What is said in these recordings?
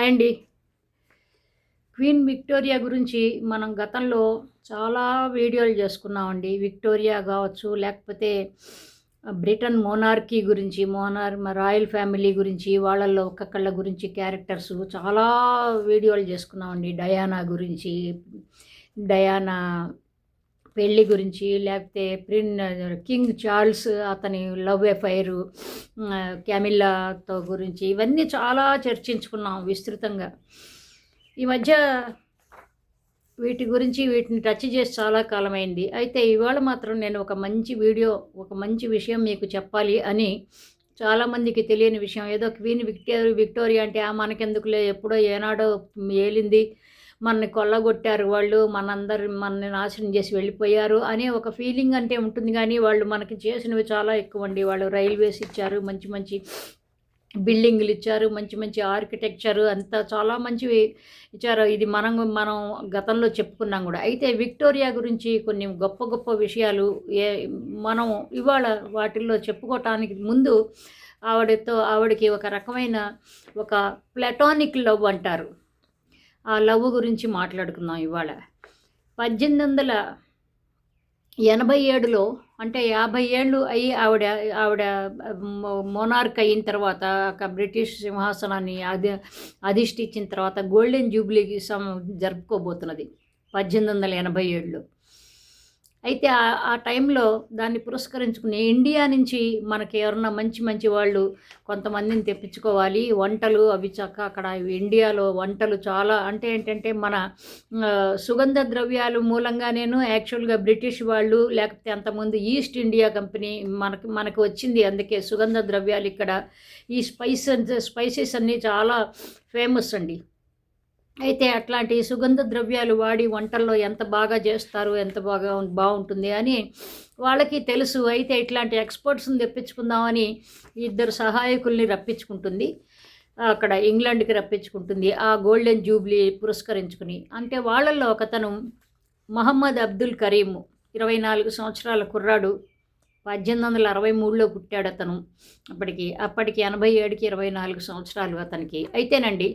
Hi అండి queen Victoria గురించి మనం గతంలో చాలా వీడియోలు చేసుకున్నామండి. విక్టోరియా కావచ్చు లేకపోతే బ్రిటన్ మోనార్కీ గురించి మోనార్ రాయల్ ఫ్యామిలీ గురించి వాళ్ళల్లో ఒక్కొక్కళ్ళ గురించి క్యారెక్టర్స్ చాలా వీడియోలు చేసుకున్నామండి. డయానా గురించి డయానా పెళ్ళి గురించి లేకపోతే ప్రిన్ కింగ్ చార్ల్స్ అతని లవ్ ఎఫైరు క్యామిల్లాతో గురించి ఇవన్నీ చాలా చర్చించుకున్నాం విస్తృతంగా. ఈ మధ్య వీటి గురించి వీటిని టచ్ చేసి చాలా కాలమైంది. అయితే ఇవాళ మాత్రం నేను ఒక మంచి వీడియో ఒక మంచి విషయం మీకు చెప్పాలి అని చాలామందికి తెలియని విషయం. ఏదో క్వీన్ విక్టోరియా విక్టోరియా అంటే ఆ మనకెందుకులే ఎప్పుడో ఏనాడో ఏలింది మనని కొల్లగొట్టారు వాళ్ళు మనందరి మనని నాశనం చేసి వెళ్ళిపోయారు అనే ఒక ఫీలింగ్ అంటే ఉంటుంది. కానీ వాళ్ళు మనకి చేసినవి చాలా ఎక్కువ అండి వాళ్ళు రైల్వేస్ ఇచ్చారు మంచి మంచి బిల్డింగ్లు ఇచ్చారు మంచి మంచి ఆర్కిటెక్చర్ అంతా చాలా మంచివి ఇచ్చారు. ఇది మనం మనం గతంలో చెప్పుకున్నాం కూడా. అయితే విక్టోరియా గురించి కొన్ని గొప్ప గొప్ప విషయాలు ఏ మనం ఇవాళ వాటిల్లో చెప్పుకోవటానికి ముందు ఆవిడతో ఆవిడకి ఒక రకమైన ఒక ప్లటానిక్ లవ్ అంటారు. ఆ లవ్ గురించి మాట్లాడుకుందాం ఇవాళ. పద్దెనిమిది వందల ఎనభై ఏడులో అంటే యాభై ఏళ్ళు అయ్యి ఆవిడ ఆవిడ మోనార్క్ అయిన తర్వాత ఒక బ్రిటిష్ సింహాసనాన్ని అధి అధిష్ఠించిన తర్వాత గోల్డెన్ జూబ్లీ సమ జరుపుకోబోతున్నది పద్దెనిమిది వందల ఎనభై ఏడులో. అయితే ఆ టైంలో దాన్ని పురస్కరించుకుని ఇండియా నుంచి మనకి ఎవరన్నా మంచి మంచి వాళ్ళు కొంతమందిని తెప్పించుకోవాలి. వంటలు అవి చక్క అక్కడ ఇండియాలో వంటలు చాలా అంటే ఏంటంటే మన సుగంధ ద్రవ్యాలు మూలంగా నేను యాక్చువల్గా బ్రిటిష్ వాళ్ళు లేకపోతే అంతకుముందు ఈస్ట్ ఇండియా కంపెనీ మనకి మనకు వచ్చింది. అందుకే సుగంధ ద్రవ్యాలు ఇక్కడ ఈ స్పైస్ స్పైసెస్ అన్నీ చాలా ఫేమస్ అండి. అయితే అట్లాంటి సుగంధ ద్రవ్యాలు వాడి వంటల్లో ఎంత బాగా చేస్తారు ఎంత బాగా బాగుంటుంది అని వాళ్ళకి తెలుసు. అయితే ఇట్లాంటి ఎక్స్పర్ట్స్ని తెప్పించుకుందామని ఇద్దరు సహాయకుల్ని రప్పించుకుంటుంది. అక్కడ ఇంగ్లాండ్కి రప్పించుకుంటుంది. ఆ గోల్డెన్ జూబ్లీ పురస్కరించుకుని. అంటే వాళ్ళల్లో ఒకతను మహమ్మద్ అబ్దుల్ కరీం ఇరవై నాలుగు సంవత్సరాల కుర్రాడు. పద్దెనిమిది వందల అరవై మూడులో పుట్టాడు అతను అప్పటికి అప్పటికి ఎనభై ఏడుకి ఇరవై నాలుగు సంవత్సరాలు అతనికి. అయితేనండి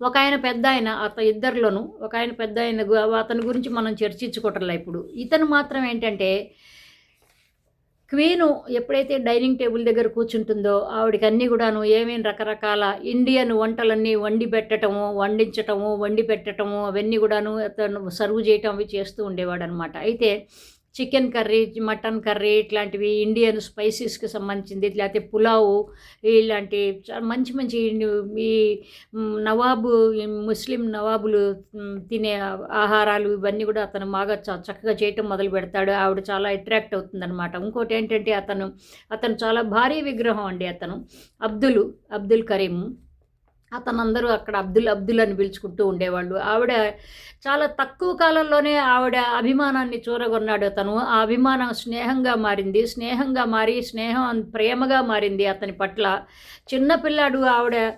ఒక ఆయన పెద్ద ఆయన అత ఇద్దరిలోనూ ఒక ఆయన పెద్ద ఆయన అతని గురించి మనం చర్చించుకోవటంలా ఇప్పుడు. ఇతను మాత్రం ఏంటంటే క్వీను ఎప్పుడైతే డైనింగ్ టేబుల్ దగ్గర కూర్చుంటుందో ఆవిడకి అన్నీ కూడాను ఏమేమి రకరకాల ఇండియన్ వంటలన్నీ వండి పెట్టడము వండించటము వండి పెట్టడము అవన్నీ కూడాను అతను సర్వ్ చేయటం అవి చేస్తూ ఉండేవాడు అనమాట అయితే చికెన్ కర్రీ మటన్ కర్రీ ఇట్లాంటివి ఇండియన్ స్పైసీస్కి సంబంధించింది లేకపోతే పులావు ఇలాంటి మంచి మంచి ఈ నవాబు ముస్లిం నవాబులు తినే ఆహారాలు ఇవన్నీ కూడా అతను బాగా చక్కగా చేయటం మొదలు పెడతాడు. ఆవిడ చాలా అట్రాక్ట్ అవుతుందన్నమాట. ఇంకోటి ఏంటంటే అతను అతను చాలా భారీ విగ్రహం అండి అతను. అబ్దుల్ అబ్దుల్ కరీం అతనందరూ అక్కడ అబ్దుల్ అబ్దుల్ అని పిలుచుకుంటూ ఉండేవాళ్ళు. ఆవిడ చాలా తక్కువ కాలంలోనే ఆవిడ అభిమానాన్ని చూరగొన్నాడు అతను. ఆ అభిమానం స్నేహంగా మారింది. స్నేహంగా మారి స్నేహం ప్రేమగా మారింది అతని పట్ల. చిన్నపిల్లాడు ఆవిడ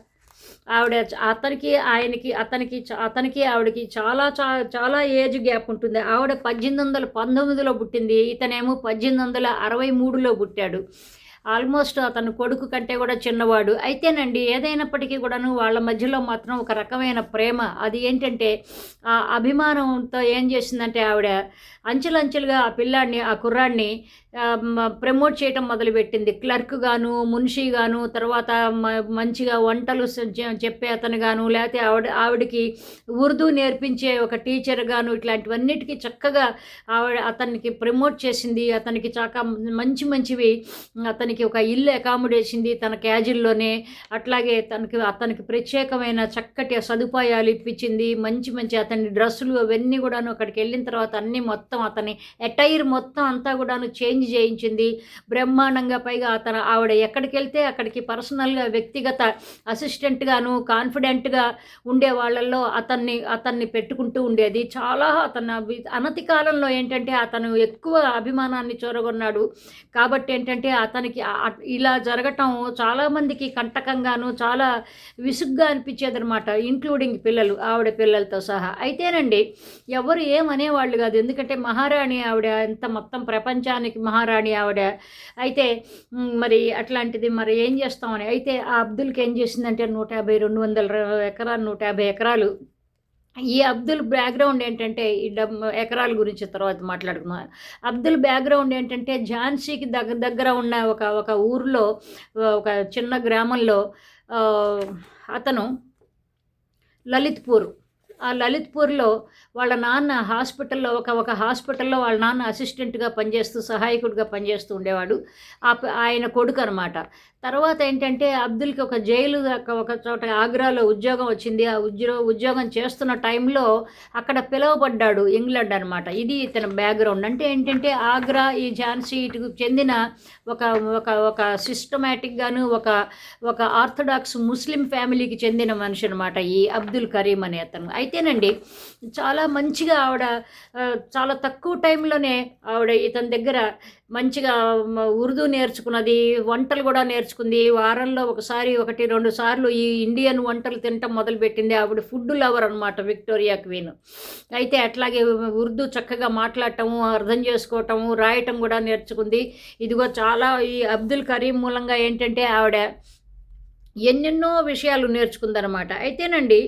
ఆవిడ అతనికి ఆయనకి అతనికి అతనికి ఆవిడకి చాలా చా చాలా ఏజ్ గ్యాప్ ఉంటుంది. ఆవిడ పద్దెనిమిది వందల పంతొమ్మిదిలో పుట్టింది. ఇతనేమో పద్దెనిమిది వందల అరవై మూడులో పుట్టాడు. ఆల్మోస్ట్ అతను కొడుకు కంటే కూడా చిన్నవాడు. అయితేనండి ఏదైనప్పటికీ కూడాను వాళ్ళ మధ్యలో మాత్రం ఒక రకమైన ప్రేమ. అది ఏంటంటే ఆ అభిమానంతో ఏం చేసిందంటే ఆవిడ అంచెలంచెలుగా ఆ పిల్లాడిని ఆ కుర్రాడిని ప్రమోట్ చేయటం మొదలుపెట్టింది. క్లర్క్ గాను మున్షి గాను తర్వాత మంచిగా వంటలు చెప్పే అతను గాను లేకపోతే ఆవిడ ఆవిడకి ఉర్దూ నేర్పించే ఒక టీచర్ గాను ఇట్లాంటివన్నిటికీ చక్కగా ఆవిడ అతనికి ప్రమోట్ చేసింది. అతనికి చాక మంచి మంచివి. అతనికి ఒక ఇల్లు అకామిడేషన్ది తన క్యాజుల్లోనే. అట్లాగే తనకి అతనికి ప్రత్యేకమైన చక్కటి సదుపాయాలు ఇప్పించింది. మంచి మంచి అతని డ్రెస్సులు అవన్నీ కూడాను అక్కడికి వెళ్ళిన తర్వాత అన్నీ మొత్తం అతని అటైర్ మొత్తం అంతా కూడాను చేంజ్ చేయించింది. బ్రహ్మాండంగా పైగా అతను ఆవిడ ఎక్కడికి వెళ్తే అక్కడికి పర్సనల్గా వ్యక్తిగత అసిస్టెంట్గాను కాన్ఫిడెంట్గా ఉండే వాళ్ళల్లో అతన్ని అతన్ని పెట్టుకుంటూ ఉండేది. చాలా అతను అనతి కాలంలో ఏంటంటే అతను ఎక్కువ అభిమానాన్ని చూరగొన్నాడు. కాబట్టి ఏంటంటే అతనికి ఇలా జరగటం చాలామందికి కంటకంగాను చాలా విసుగ్గా అనిపించేది అనమాట ఇంక్లూడింగ్ పిల్లలు ఆవిడ పిల్లలతో సహా. అయితేనండి ఎవరు ఏమనేవాళ్ళు కాదు. ఎందుకంటే మహారాణి ఆవిడ ఎంత మొత్తం ప్రపంచానికి మహారాణి ఆవిడ. అయితే మరి అట్లాంటిది మరి ఏం చేస్తామని? అయితే ఆ అబ్దుల్కి ఏం చేసిందంటే నూట యాభై రెండు వందల ఎకరాలు నూట యాభై ఎకరాలు. ఈ అబ్దుల్ బ్యాక్గ్రౌండ్ ఏంటంటే ఈ డబ్ ఎకరాల గురించి తర్వాత మాట్లాడుకుందాం. అబ్దుల్ బ్యాక్గ్రౌండ్ ఏంటంటే ఝాన్సీకి దగ్గర దగ్గర ఉన్న ఒక ఒక ఊరిలో ఒక చిన్న గ్రామంలో అతను లలిత్పూర్ ఆ లలిత్పూర్లో వాళ్ళ నాన్న హాస్పిటల్లో ఒక ఒక హాస్పిటల్లో వాళ్ళ నాన్న అసిస్టెంట్గా పనిచేస్తూ సహాయకుడిగా పనిచేస్తూ ఉండేవాడు. ఆ ప- ఆయన కొడుకు అనమాట తర్వాత ఏంటంటే అబ్దుల్కి ఒక జైలు ఒక- చోట ఆగ్రాలో ఉద్యోగం వచ్చింది. ఆ ఉద్యో ఉద్యోగం చేస్తున్న టైంలో అక్కడ పిలువబడ్డాడు ఇంగ్లాండ్ అనమాట ఇది ఇతని బ్యాక్గ్రౌండ్. అంటే ఏంటంటే ఆగ్రా ఈ ఝాన్సీ ఇటుకు చెందిన ఒక ఒక ఒక సిస్టమేటిక్గాను ఒక ఒక ఆర్థడాక్స్ ముస్లిం ఫ్యామిలీకి చెందిన మనిషి అనమాట ఈ అబ్దుల్ కరీం అనే అతను. అయితేనండి చాలా మంచిగా ఆవిడ చాలా తక్కువ టైంలోనే ఆవిడ ఇతని దగ్గర మంచిగా ఉర్దూ నేర్చుకున్నది వంటలు కూడా నేర్చుకుంది. వారంలో ఒకసారి ఒకటి రెండు సార్లు ఈ ఇండియన్ వంటలు తినటం మొదలుపెట్టింది ఆవిడ ఫుడ్ లవర్ అనమాట విక్టోరియా క్వీన్. అయితే అట్లాగే ఉర్దూ చక్కగా మాట్లాడటము అర్థం చేసుకోవటము రాయటం కూడా నేర్చుకుంది. ఇదిగో చాలా ఈ అబ్దుల్ కరీం మూలంగా ఏంటంటే ఆవిడ ఎన్నెన్నో విషయాలు నేర్చుకుందనమాట అయితేనండి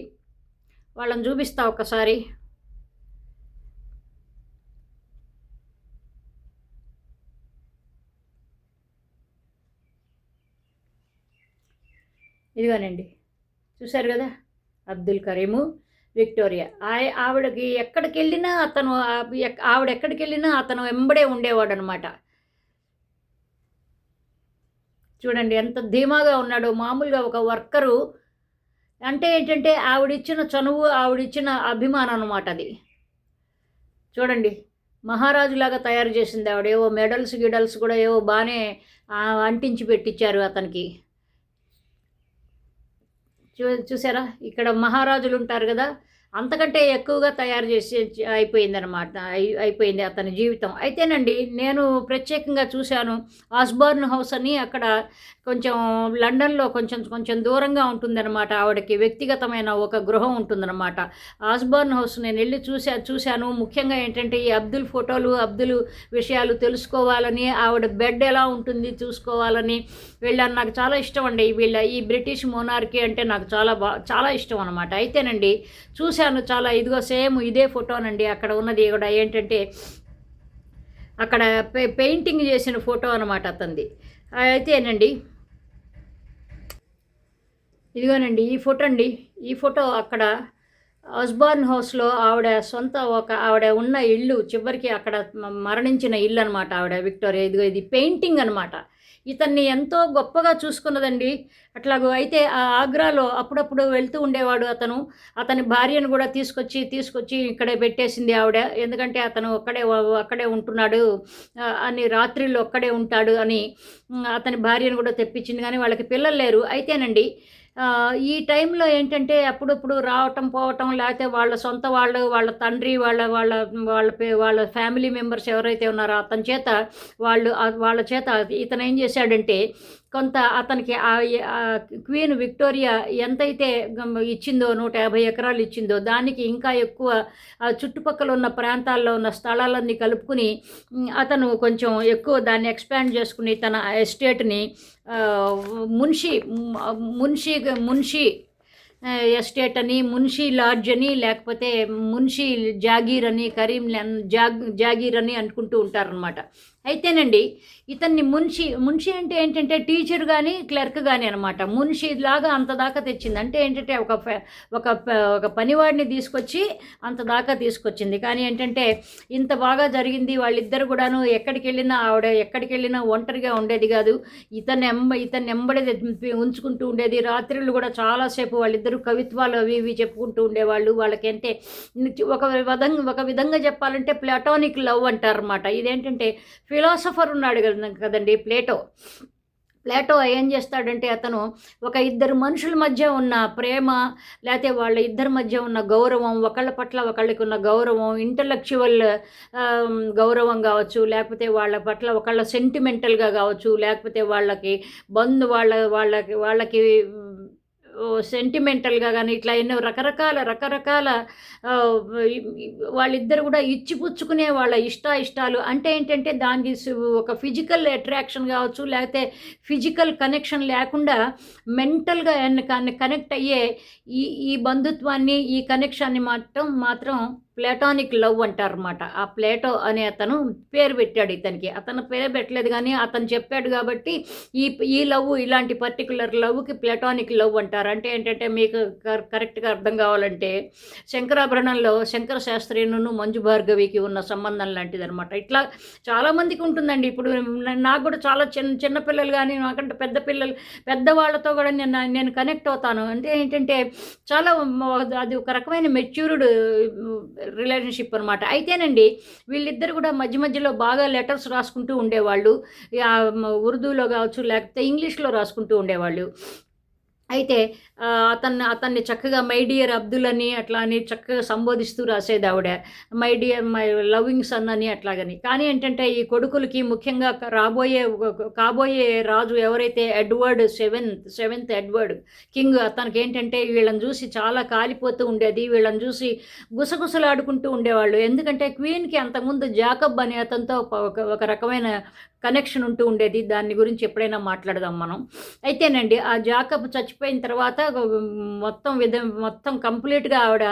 వాళ్ళని చూపిస్తా ఒకసారి. ఇదిగోనండి. చూశారు కదా? అబ్దుల్ కరీము విక్టోరియా. ఆయ ఆవిడకి ఎక్కడికి వెళ్ళినా అతను ఆవిడ ఎక్కడికి వెళ్ళినా అతను వెంబడే ఉండేవాడు అనమాట చూడండి ఎంత ధీమాగా ఉన్నాడో. మామూలుగా ఒక వర్కరు అంటే ఏంటంటే ఆవిడిచ్చిన చనువు ఆవిడిచ్చిన అభిమానం అనమాట అది. చూడండి మహారాజులాగా తయారు చేసింది ఆవిడ. ఏవో మెడల్స్ గిడల్స్ కూడా ఏవో బాగానే అంటించి పెట్టించారు అతనికి. చూ చూసారా ఇక్కడ మహారాజులు ఉంటారు కదా? అంతకంటే ఎక్కువగా తయారు చేసి అయిపోయిందనమాట అయిపోయింది అతని జీవితం. అయితేనండి నేను ప్రత్యేకంగా చూశాను ఆస్బార్న్ హౌస్ అని అక్కడ కొంచెం లండన్లో కొంచెం కొంచెం దూరంగా ఉంటుందన్నమాట. ఆవిడకి వ్యక్తిగతమైన ఒక గృహం ఉంటుందన్నమాట. ఆస్బార్న్ హౌస్ నేను వెళ్ళి చూసా చూశాను. ముఖ్యంగా ఏంటంటే ఈ అబ్దుల్ ఫోటోలు అబ్దుల్ విషయాలు తెలుసుకోవాలని ఆవిడ బెడ్ ఎలా ఉంటుంది చూసుకోవాలని వెళ్ళాను. నాకు చాలా ఇష్టం అండి. వీళ్ళ ఈ బ్రిటిష్ మోనార్కీ అంటే నాకు చాలా బా చాలా ఇష్టం అనమాట అయితేనండి చూశాను చాలా ఇదిగో సేమ్ ఇదే ఫోటోనండి. అక్కడ ఉన్నది కూడా ఏంటంటే అక్కడ పె పెయింటింగ్ చేసిన ఫోటో అనమాట అతనిది. అయితేనండి ఇదిగోనండి ఈ ఫోటో అండి ఈ ఫోటో అక్కడ ఆస్బార్న్ హౌస్లో ఆవిడ సొంత ఒక ఆవిడ ఉన్న ఇల్లు చివరికి అక్కడ మరణించిన ఇల్లు అనమాట ఆవిడ విక్టోరియా. ఇదిగో ఇది పెయింటింగ్ అనమాట. ఇతన్ని ఎంతో గొప్పగా చూసుకున్నదండి. అట్లాగో అయితే ఆ ఆగ్రాలో అప్పుడప్పుడు వెళ్తూ ఉండేవాడు అతను. అతని భార్యను కూడా తీసుకొచ్చి తీసుకొచ్చి ఇక్కడే పెట్టేసింది ఆవిడ. ఎందుకంటే అతను ఒక్కడే అక్కడే ఉంటున్నాడు అని రాత్రిళ్ళు ఒక్కడే ఉంటాడు అని అతని భార్యను కూడా తెప్పించింది. కానీ వాళ్ళకి పిల్లలు లేరు. అయితేనండి ఈ టైంలో ఏంటంటే అప్పుడప్పుడు రావటం పోవటం లేకపోతే వాళ్ళ సొంత వాళ్ళు వాళ్ళ తండ్రి వాళ్ళ వాళ్ళ వాళ్ళ పే- వాళ్ళ ఫ్యామిలీ మెంబర్స్ ఎవరైతే ఉన్నారో అతని చేత వాళ్ళు వాళ్ళ చేత ఇతను ఏం చేశాడంటే కొంత అతనికి ఆ క్వీన్ విక్టోరియా ఎంతైతే ఇచ్చిందో నూట యాభై ఎకరాలు ఇచ్చిందో దానికి ఇంకా ఎక్కువ ఆ చుట్టుపక్కల ఉన్న ప్రాంతాల్లో ఉన్న స్థలాలన్నీ కలుపుకుని అతను కొంచెం ఎక్కువ దాన్ని ఎక్స్పాండ్ చేసుకుని తన ఎస్టేట్ని మున్షి మున్షి మున్షి ఎస్టేట్ అని మున్షి లాడ్జ్ అని లేకపోతే మున్షి జాగీర్ అని కరీం జాగ్ జాగీర్ అని అనుకుంటూ ఉంటారనమాట అయితేనండి ఇతన్ని మున్షి మున్షి అంటే ఏంటంటే టీచర్ కానీ క్లర్క్ కానీ అనమాట మున్షి లాగా అంత దాకా తెచ్చింది. అంటే ఏంటంటే ఒక ఫ- ఒక ప- ఒక పనివాడిని తీసుకొచ్చి అంత దాకా తీసుకొచ్చింది. కానీ ఏంటంటే ఇంత బాగా జరిగింది. వాళ్ళిద్దరు కూడాను ఎక్కడికి వెళ్ళినా ఆవిడ ఎక్కడికి వెళ్ళినా ఒంటరిగా ఉండేది కాదు. ఇతన్ని ఎంబ ఇతన్ని ఎంబడి ఉంచుకుంటూ ఉండేది. రాత్రులు కూడా చాలాసేపు వాళ్ళిద్దరు కవిత్వాలు అవి ఇవి చెప్పుకుంటూ ఉండేవాళ్ళు. వాళ్ళకి అంటే ఒక విధంగా ఒక విధంగా చెప్పాలంటే ప్లాటానిక్ లవ్ అంటారన్నమాట. ఇదేంటంటే ఫిలాసఫర్ ఉన్నాడు కదా కదండి ప్లేటో. ప్లేటో ఏం చేస్తాడంటే అతను ఒక ఇద్దరు మనుషుల మధ్య ఉన్న ప్రేమ లేకపోతే వాళ్ళ ఇద్దరి మధ్య ఉన్న గౌరవం ఒకళ్ళ పట్ల ఒకళ్ళకి ఉన్న గౌరవం ఇంటలెక్చువల్ గౌరవం కావచ్చు లేకపోతే వాళ్ళ పట్ల ఒకళ్ళ సెంటిమెంటల్గా కావచ్చు లేకపోతే వాళ్ళకి బంధు వాళ్ళ వాళ్ళకి వాళ్ళకి సెంటిమెంటల్గా కానీ ఇట్లా ఎన్నో రకరకాల రకరకాల వాళ్ళిద్దరు కూడా ఇచ్చిపుచ్చుకునే వాళ్ళ ఇష్ట ఇష్టాలు అంటే ఏంటంటే దానికి ఒక ఫిజికల్ అట్రాక్షన్ కావచ్చు లేకపోతే ఫిజికల్ కనెక్షన్ లేకుండా మెంటల్గా కనెక్ట్ అయ్యే ఈ ఈ బంధుత్వాన్ని ఈ కనెక్షన్ని మాత్రం మాత్రం ప్లేటానిక్ లవ్ అంటారన్నమాట. ఆ ప్లేటో అనే అతను పేరు పెట్టాడు ఇతనికి. అతను పేరు పెట్టలేదు కానీ అతను చెప్పాడు కాబట్టి ఈ ఈ లవ్ ఇలాంటి పర్టికులర్ లవ్కి ప్లేటానిక్ లవ్ అంటారు. అంటే ఏంటంటే మీకు కరెక్ట్గా అర్థం కావాలంటే శంకరాభరణంలో శంకర శాస్త్రిను మంజు భార్గవికి ఉన్న సంబంధం లాంటిది అనమాట ఇట్లా చాలామందికి ఉంటుందండి. ఇప్పుడు నాకు కూడా చాలా చిన్న చిన్నపిల్లలు కానీ నాకంటే పెద్ద పిల్లలు పెద్దవాళ్ళతో కూడా నేను నేను కనెక్ట్ అవుతాను. అంటే ఏంటంటే చాలా అది ఒక రకమైన మెచ్యూర్డ్ రిలేషన్షిప్ అనమాట అయితేనండి వీళ్ళిద్దరు కూడా మధ్య మధ్యలో బాగా లెటర్స్ రాసుకుంటూ ఉండేవాళ్ళు. ఉర్దూలో కావచ్చు లేకపోతే ఇంగ్లీష్లో రాసుకుంటూ ఉండేవాళ్ళు. అయితే అతన్ని అతన్ని చక్కగా మై డియర్ అబ్దుల్ అని అట్లా అని చక్కగా సంబోధిస్తూ రాసేది ఆవిడ. My dear my loving son అని అట్లాగని. కానీ ఏంటంటే ఈ కొడుకులకి ముఖ్యంగా రాబోయే కాబోయే రాజు ఎవరైతే Edward seventh seventh Edward king అతనికి ఏంటంటే వీళ్ళని చూసి చాలా కాలిపోతూ ఉండేది. వీళ్ళని చూసి గుసగుసలాడుకుంటూ ఉండేవాళ్ళు. ఎందుకంటే క్వీన్కి అంతకుముందు జాకబ్ అనే అతనితో ఒక ఒక రకమైన కనెక్షన్ ఉంటూ ఉండేది. దాని గురించి ఎప్పుడైనా మాట్లాడదాం మనం. అయితేనండి ఆ జాకబ్ చచ్చిపోయిన తర్వాత మొత్తం విధ మొత్తం కంప్లీట్గా ఆవిడ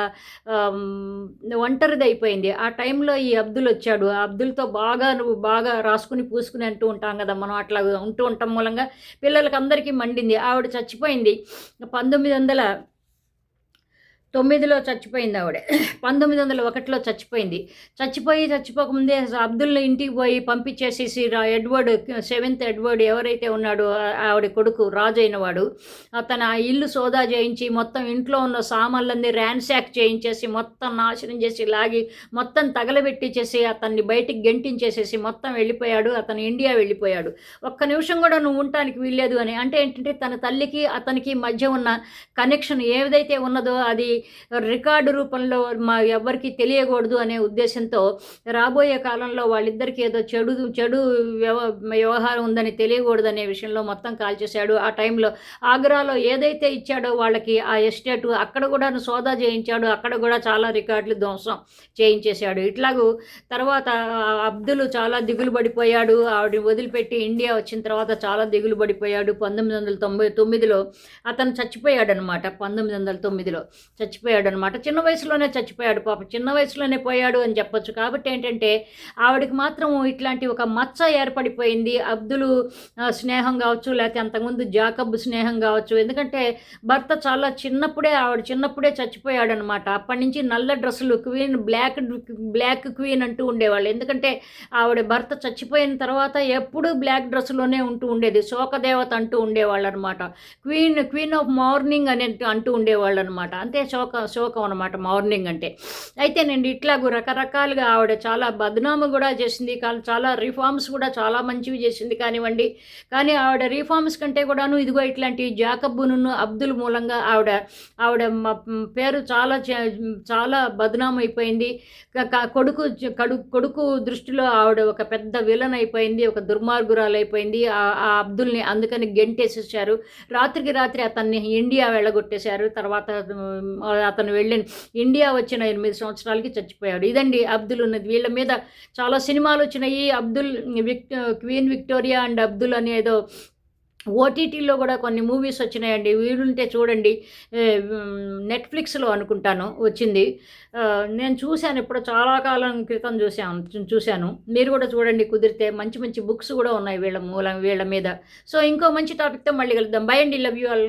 ఒంటరిది అయిపోయింది. ఆ టైంలో ఈ అబ్దుల్ వచ్చాడు. ఆ అబ్దుల్తో బాగా నువ్వు బాగా రాసుకుని పూసుకుని అంటూ ఉంటాం కదా మనం. అట్లా ఉంటూ ఉంటాం మూలంగా పిల్లలకి అందరికీ మండింది. ఆవిడ చచ్చిపోయింది. పంతొమ్మిది వందల తొమ్మిదిలో చచ్చిపోయింది ఆవిడ. పంతొమ్మిది వందల ఒకటిలో చచ్చిపోయింది. చచ్చిపోయి చచ్చిపోకముందే అబ్దుల్ ఇంటికి పోయి పంపించేసేసి రా ఎడ్వర్డ్ సెవెంత్ ఎడ్వర్డ్ ఎవరైతే ఉన్నాడో ఆవిడ కొడుకు రాజు అయినవాడు అతను ఆ ఇల్లు సోదా చేయించి మొత్తం ఇంట్లో ఉన్న సామాన్లన్నీ ర్యాన్సాక్ చేయించేసి మొత్తం నాశనం చేసి లాగి మొత్తం తగలబెట్టించేసి అతన్ని బయటికి గెంటించేసేసి మొత్తం వెళ్ళిపోయాడు. అతను ఇండియా వెళ్ళిపోయాడు. ఒక్క నిమిషం కూడా నువ్వు ఉండటానికి వీల్లేదు అని. అంటే ఏంటంటే తన తల్లికి అతనికి మధ్య ఉన్న కనెక్షన్ ఏదైతే ఉన్నదో అది రికార్డు రూపంలో మా ఎవ్వరికి తెలియకూడదు అనే ఉద్దేశంతో రాబోయే కాలంలో వాళ్ళిద్దరికీ ఏదో చెడు చెడు వ్యవ వ్యవహారం ఉందని తెలియకూడదు అనే విషయంలో మొత్తం కాల్చేశాడు. ఆ టైంలో ఆగ్రాలో ఏదైతే ఇచ్చాడో వాళ్ళకి ఆ ఎస్టేట్ అక్కడ కూడా సోదా చేయించాడు. అక్కడ కూడా చాలా రికార్డులు ధ్వంసం చేయించేశాడు. ఇట్లాగూ తర్వాత అబ్దుల్ చాలా దిగులు పడిపోయాడు. ఆవిడ వదిలిపెట్టి ఇండియా వచ్చిన తర్వాత చాలా దిగులు పడిపోయాడు. పంతొమ్మిది వందల తొంభై తొమ్మిదిలో అతను చచ్చిపోయాడనమాట పంతొమ్మిది వందల తొమ్మిదిలో చచ్చిపోయాడు అనమాట చిన్న వయసులోనే చచ్చిపోయాడు పాప. చిన్న వయసులోనే పోయాడు అని చెప్పొచ్చు. కాబట్టి ఏంటంటే ఆవిడకి మాత్రం ఇట్లాంటి ఒక మచ్చ ఏర్పడిపోయింది. అబ్దులు స్నేహం కావచ్చు లేకపోతే అంతకుముందు జాకబ్ స్నేహం కావచ్చు. ఎందుకంటే భర్త చాలా చిన్నప్పుడే ఆవిడ చిన్నప్పుడే చచ్చిపోయాడు అనమాట అప్పటి నుంచి నల్ల డ్రెస్సులు క్వీన్ బ్లాక్ బ్లాక్ క్వీన్ అంటూ ఉండేవాళ్ళు. ఎందుకంటే ఆవిడ భర్త చచ్చిపోయిన తర్వాత ఎప్పుడూ బ్లాక్ డ్రెస్సులోనే ఉంటూ ఉండేది. శోకదేవత అంటూ ఉండేవాళ్ళు అనమాట క్వీన్ క్వీన్ ఆఫ్ మార్నింగ్ అని అంటూ ఉండేవాళ్ళు అనమాట అంతే శోక శోకం అనమాట మార్నింగ్ అంటే. అయితేనండి ఇట్లాగూ రకరకాలుగా ఆవిడ చాలా బద్నాము కూడా చేసింది కానీ చాలా రిఫార్మ్స్ కూడా చాలా మంచివి చేసింది కానివ్వండి. కానీ ఆవిడ రిఫార్మ్స్ కంటే కూడాను ఇదిగో ఇట్లాంటి జాకబ్బును అబ్దుల్ మూలంగా ఆవిడ ఆవిడ పేరు చాలా చాలా బదనాం అయిపోయింది. కొడుకు కడు కొడుకు దృష్టిలో ఆవిడ ఒక పెద్ద విలన్ అయిపోయింది ఒక దుర్మార్గురాలు అయిపోయింది ఆ అబ్దుల్ని అందుకని గెంటేసేసారు రాత్రికి రాత్రి అతన్ని ఇండియా వెళ్ళగొట్టేశారు. తర్వాత అతను వెళ్ళిన ఇండియా వచ్చిన ఎనిమిది సంవత్సరాలకి చచ్చిపోయాడు. ఇదండి అబ్దుల్ ఉన్నది. వీళ్ళ మీద చాలా సినిమాలు వచ్చినాయి. అబ్దుల్ విక్ క్వీన్ విక్టోరియా అండ్ అబ్దుల్ అనేదో ఓటీటీలో కూడా కొన్ని మూవీస్ వచ్చినాయండి. వీలుంటే చూడండి. నెట్ఫ్లిక్స్లో అనుకుంటాను వచ్చింది. నేను చూశాను ఇప్పుడు చాలా కాలం క్రితం చూశాను చూశాను. మీరు కూడా చూడండి కుదిరితే. మంచి మంచి బుక్స్ కూడా ఉన్నాయి వీళ్ళ మూలం వీళ్ళ మీద. సో ఇంకో మంచి టాపిక్తో మళ్ళీ కలుద్దాం. బై అండి. Love you all.